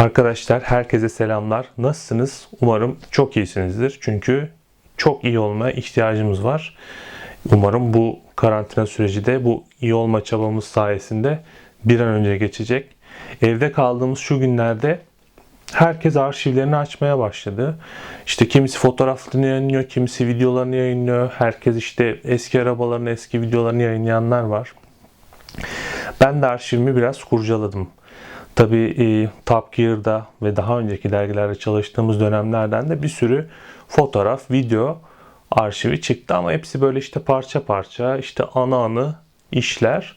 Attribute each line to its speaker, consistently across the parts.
Speaker 1: Arkadaşlar herkese selamlar. Nasılsınız? Umarım çok iyisinizdir. Çünkü çok iyi olmaya ihtiyacımız var. Umarım bu karantina süreci de bu iyi olma çabamız sayesinde bir an önce geçecek. Evde kaldığımız şu günlerde herkes arşivlerini açmaya başladı. İşte kimisi fotoğraflarını yayınlıyor, kimisi videolarını yayınlıyor. Herkes işte eski arabalarını, eski videolarını yayınlayanlar var. Ben de arşivimi biraz kurcaladım. Tabii e, Top Gear'da ve daha önceki dergilerde çalıştığımız dönemlerden de bir sürü fotoğraf, video arşivi çıktı ama hepsi böyle işte parça parça, işte ana anı işler.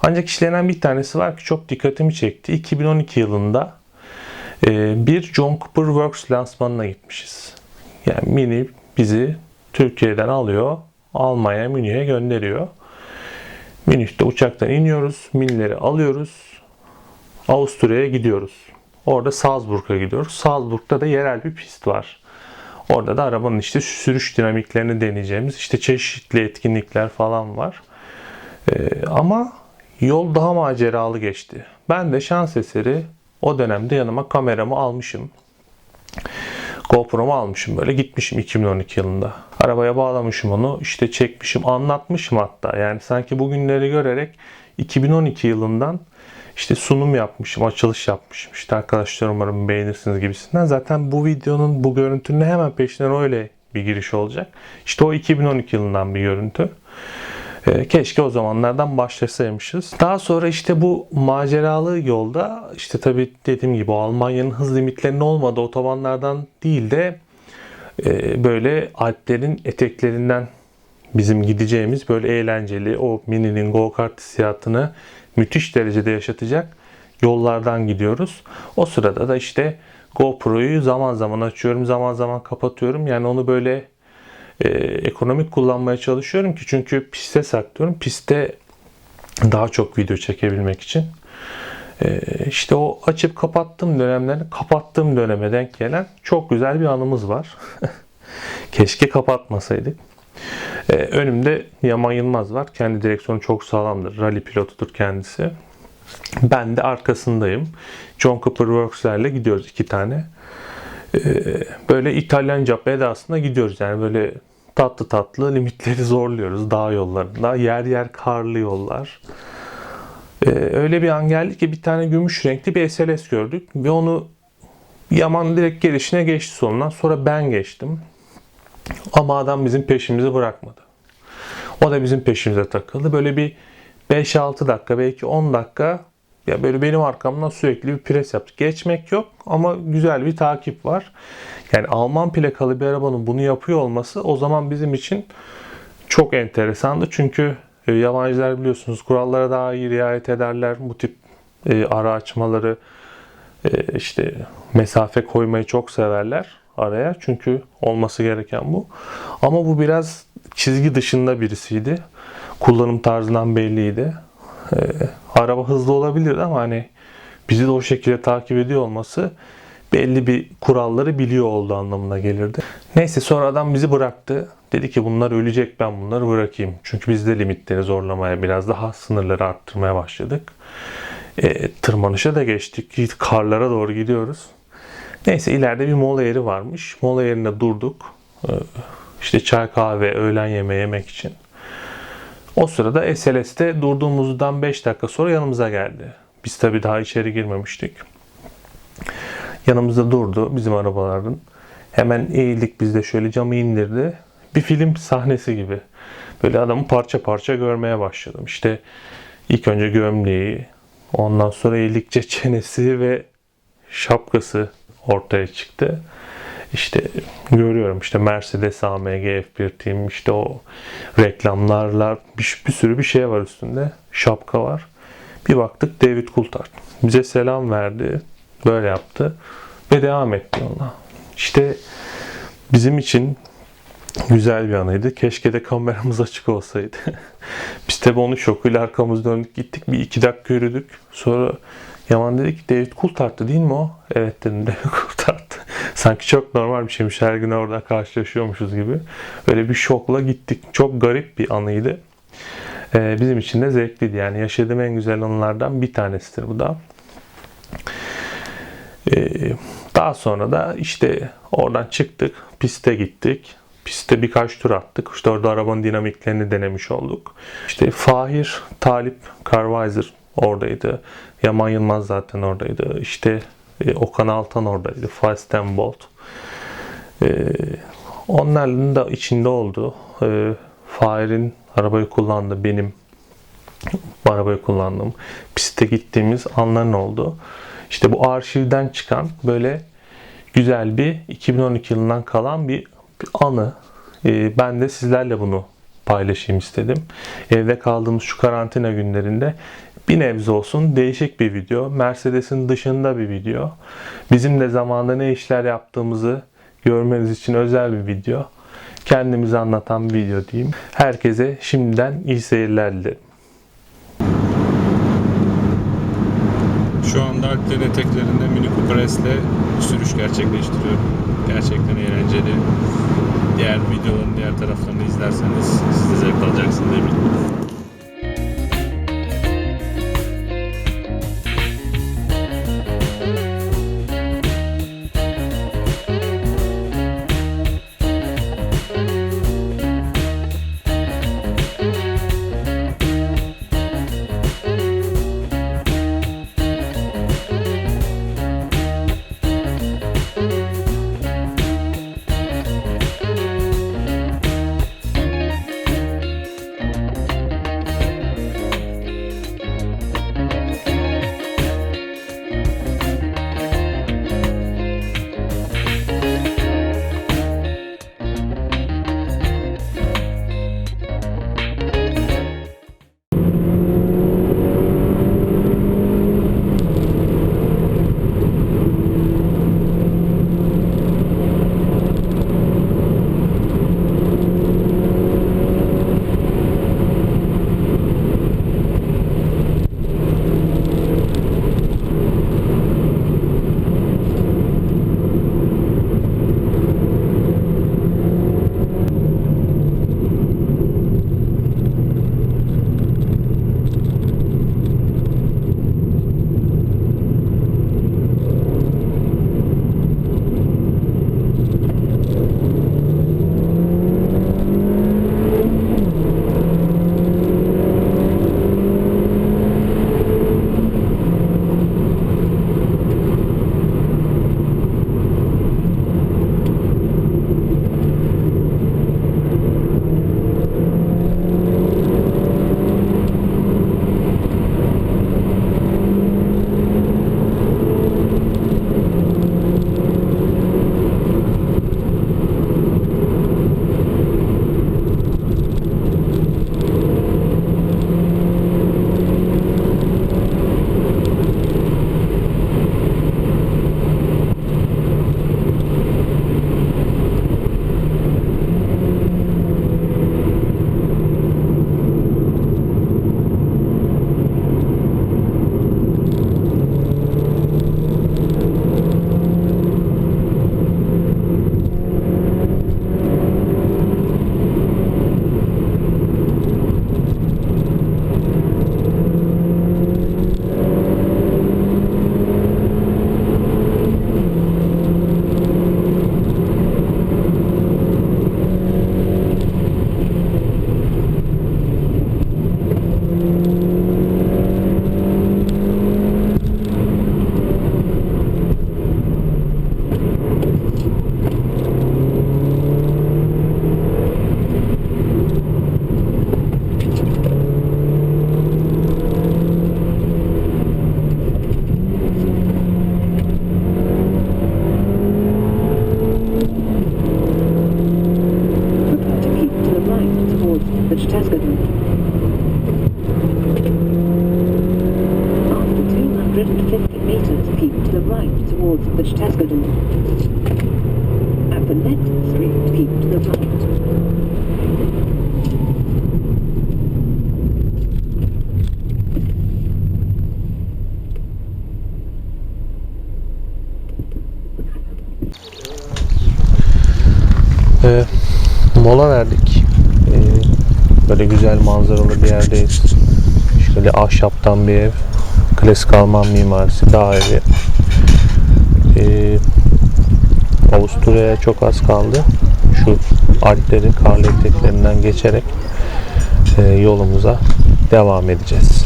Speaker 1: Ancak işlenen bir tanesi var ki çok dikkatimi çekti. 2012 yılında e, bir John Cooper Works lansmanına gitmişiz. Yani Mini bizi Türkiye'den alıyor, Almanya Münih'e gönderiyor. Münih'te uçaktan iniyoruz, Mini'leri alıyoruz, Avusturya'ya gidiyoruz. Orada Salzburg'a gidiyoruz. Salzburg'da da yerel bir pist var. Orada da arabanın işte sürüş dinamiklerini deneyeceğimiz işte çeşitli etkinlikler falan var. Ee, ama yol daha maceralı geçti. Ben de şans eseri o dönemde yanıma kameramı almışım. GoPro'mu almışım böyle gitmişim 2012 yılında. Arabaya bağlamışım onu işte çekmişim anlatmışım hatta. Yani sanki bugünleri görerek 2012 yılından işte sunum yapmışım, açılış yapmışım. İşte arkadaşlar umarım beğenirsiniz gibisinden. Zaten bu videonun bu görüntünün hemen peşinden öyle bir giriş olacak. İşte o 2012 yılından bir görüntü. Ee, keşke o zamanlardan başlasaymışız. Daha sonra işte bu maceralı yolda işte tabii dediğim gibi Almanya'nın hız limitlerinin olmadığı otobanlardan değil de e, böyle Alplerin eteklerinden bizim gideceğimiz böyle eğlenceli o Mini'nin go-kart hissiyatını müthiş derecede yaşatacak yollardan gidiyoruz. O sırada da işte GoPro'yu zaman zaman açıyorum, zaman zaman kapatıyorum. Yani onu böyle e, ekonomik kullanmaya çalışıyorum ki çünkü piste saklıyorum. Piste daha çok video çekebilmek için. E, işte o açıp kapattığım dönemlerin kapattığım döneme denk gelen çok güzel bir anımız var. Keşke kapatmasaydık. Ee, önümde Yaman Yılmaz var. Kendi direksiyonu çok sağlamdır. Rally pilotudur kendisi. Ben de arkasındayım. John Cooper Works'lerle gidiyoruz iki tane. Ee, böyle İtalyan cap edasında gidiyoruz. Yani böyle tatlı tatlı limitleri zorluyoruz dağ yollarında. Yer yer karlı yollar. Ee, öyle bir an geldi ki bir tane gümüş renkli bir SLS gördük ve onu Yaman direkt gelişine geçti sonundan. Sonra ben geçtim. Ama adam bizim peşimizi bırakmadı. O da bizim peşimize takıldı. Böyle bir 5-6 dakika belki 10 dakika ya böyle benim arkamdan sürekli bir pres yaptı. Geçmek yok ama güzel bir takip var. Yani Alman plakalı bir arabanın bunu yapıyor olması o zaman bizim için çok enteresandı. Çünkü e, yabancılar biliyorsunuz kurallara daha iyi riayet ederler. Bu tip e, ara açmaları e, işte mesafe koymayı çok severler araya. Çünkü olması gereken bu. Ama bu biraz çizgi dışında birisiydi. Kullanım tarzından belliydi. Ee, araba hızlı olabilirdi ama hani bizi de o şekilde takip ediyor olması belli bir kuralları biliyor oldu anlamına gelirdi. Neyse sonra adam bizi bıraktı. Dedi ki bunlar ölecek ben bunları bırakayım. Çünkü biz de limitleri zorlamaya biraz daha sınırları arttırmaya başladık. E, tırmanışa da geçtik. Karlara doğru gidiyoruz. Neyse ileride bir mola yeri varmış. Mola yerinde durduk. Ee, işte çay kahve, öğlen yemeği yemek için. O sırada SLS'te durduğumuzdan 5 dakika sonra yanımıza geldi. Biz tabii daha içeri girmemiştik. Yanımızda durdu bizim arabaların. Hemen eğildik biz de şöyle camı indirdi. Bir film sahnesi gibi. Böyle adamı parça parça görmeye başladım. İşte ilk önce gömleği, ondan sonra eğildikçe çenesi ve şapkası ortaya çıktı. İşte görüyorum işte Mercedes AMG F1 Team işte o reklamlarla bir, bir sürü bir şey var üstünde. Şapka var. Bir baktık David Coulthard. Bize selam verdi. Böyle yaptı. Ve devam etti ona. İşte bizim için güzel bir anıydı. Keşke de kameramız açık olsaydı. Biz tabi onun şokuyla arkamız döndük gittik. Bir iki dakika yürüdük. Sonra Yaman dedi ki David Coulthard'tı değil mi o? Evet dedim David Coulthard. Sanki çok normal bir şeymiş. Her gün orada karşılaşıyormuşuz gibi. Böyle bir şokla gittik. Çok garip bir anıydı. Ee, bizim için de zevkliydi. Yani yaşadığım en güzel anılardan bir tanesidir bu da. Ee, daha sonra da işte oradan çıktık, piste gittik. Pistte birkaç tur attık. İşte orada arabanın dinamiklerini denemiş olduk. İşte Fahir, Talip, Carvizer oradaydı. Yaman Yılmaz zaten oradaydı. İşte e, Okan Altan oradaydı. Fast and Bolt. Ee, onların da içinde oldu. Ee, Fahir'in arabayı kullandı. Benim arabayı kullandığım, piste gittiğimiz anların oldu. İşte bu arşivden çıkan böyle güzel bir 2012 yılından kalan bir, bir anı. Ee, ben de sizlerle bunu paylaşayım istedim. Evde kaldığımız şu karantina günlerinde bir nebze olsun değişik bir video. Mercedes'in dışında bir video. Bizim de zamanında ne işler yaptığımızı görmeniz için özel bir video. Kendimizi anlatan bir video diyeyim. Herkese şimdiden iyi seyirler dilerim.
Speaker 2: Şu anda Alplerin eteklerinde Mini Cooper S ile sürüş gerçekleştiriyorum. Gerçekten eğlenceli. Diğer videoların diğer taraflarını izlerseniz siz de zevk alacaksınız eminim.
Speaker 1: Böyle güzel manzaralı bir yerdeyiz. Şöyle ahşaptan bir ev. Klasik Alman mimarisi evi. Ee, Avusturya'ya çok az kaldı. Şu Alpleri, karlı eteklerinden geçerek e, yolumuza devam edeceğiz.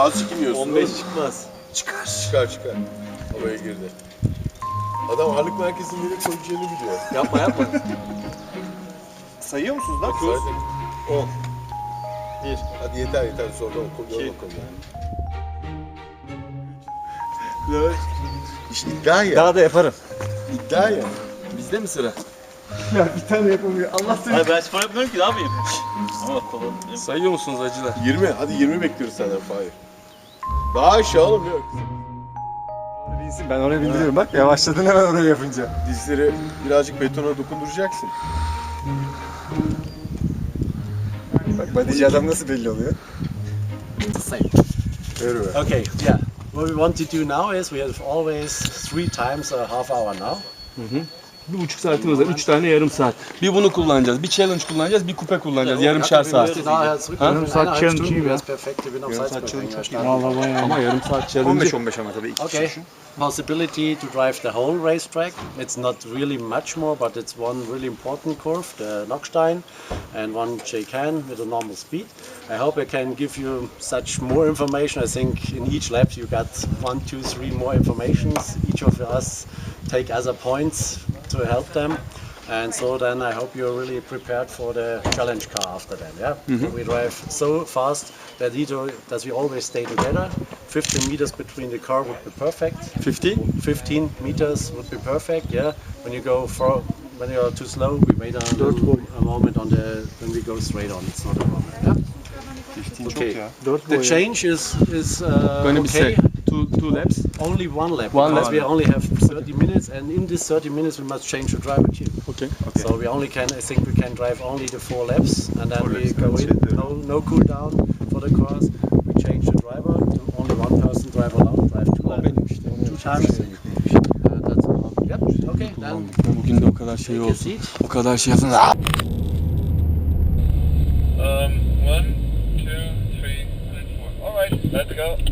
Speaker 3: İyicene azıcık iniyorsun.
Speaker 4: 15 çıkmaz.
Speaker 3: Çıkar. Çıkar çıkar. Havaya girdi. Adam ağırlık merkezini nereye koyacağını biliyor.
Speaker 4: Yapma yapma.
Speaker 3: Sayıyor musunuz lan?
Speaker 4: Bakıyoruz. 10. 1.
Speaker 3: Hadi yeter yeter sonra oku, yol bakalım. İşte iddia ya.
Speaker 4: Daha da yaparım.
Speaker 3: İddia ya.
Speaker 4: Bizde mi sıra?
Speaker 5: Hayır ben spor yapmıyorum ki ne yapayım? Ama kolum.
Speaker 4: Sayıyor musunuz acılar?
Speaker 3: 20. Hadi 20 bekliyoruz senden Fahir. Daha aşağı oğlum yok.
Speaker 6: Ben oraya bindiriyorum bak yavaşladın hemen oraya yapınca.
Speaker 3: Dizleri birazcık betona dokunduracaksın.
Speaker 6: Bak badici adam nasıl belli oluyor?
Speaker 3: Ver ver.
Speaker 5: Okay, yeah. What we want to do now is we have always three times a half hour now.
Speaker 4: Bir buçuk saatimiz var. Üç tane yarım saat. Bir bunu kullanacağız. Bir challenge kullanacağız. Bir kupe kullanacağız. Yarımşar saat.
Speaker 5: Yarım saat challenge iyi biraz. Perfekt, bin auf Salzburg
Speaker 4: Ama yarım saat challenge.
Speaker 6: 15 ama tabii
Speaker 5: Okay. Possibility to drive the whole racetrack. It's not really much more, but it's one really important curve, the Lockstein, and one J-can with a normal speed. I hope I can give you such more information. I think in each lap you got one, two, three more informations. Each of us take other points to help them. And so then I hope you're really prepared for the challenge car after that. Yeah, mm-hmm. we drive so fast that either that we always stay together. 15 meters between the car would be perfect.
Speaker 4: 50.
Speaker 5: 15 meters would be perfect. Yeah, when you go for when you are too slow, we made a, little, a moment on the when we go straight on. It's not a problem. Yeah.
Speaker 4: Okay.
Speaker 5: The change is is uh,
Speaker 4: Going to be
Speaker 5: okay.
Speaker 4: set. Two, two laps.
Speaker 5: Only one lap
Speaker 4: One
Speaker 5: because
Speaker 4: lap.
Speaker 5: we only have 30 minutes, and in this 30 minutes we must change the driver too.
Speaker 4: Okay. okay.
Speaker 5: So we only can, I think we can drive only the four laps, and then we go in. No, no cool down for the cars. We change the driver. To only one person drive alone. Drive two, two times. And that's all. Yep. Okay. Then
Speaker 4: Bugün de o kadar şey
Speaker 5: take a
Speaker 4: oldu.
Speaker 5: seat.
Speaker 4: O kadar şey yapın.
Speaker 7: Um, one, two, three, and four. All right, let's go.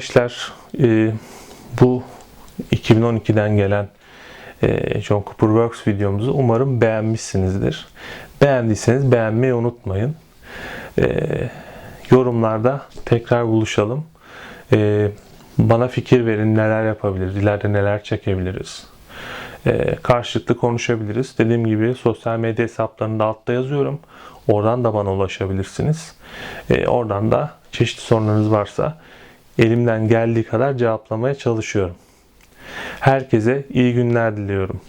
Speaker 1: Arkadaşlar e, bu 2012'den gelen e, John Cooper Works videomuzu umarım beğenmişsinizdir. Beğendiyseniz beğenmeyi unutmayın. E, yorumlarda tekrar buluşalım. E, bana fikir verin neler yapabiliriz, ileride neler çekebiliriz. E, karşılıklı konuşabiliriz. Dediğim gibi sosyal medya hesaplarını da altta yazıyorum. Oradan da bana ulaşabilirsiniz. E, oradan da çeşitli sorunlarınız varsa elimden geldiği kadar cevaplamaya çalışıyorum. Herkese iyi günler diliyorum.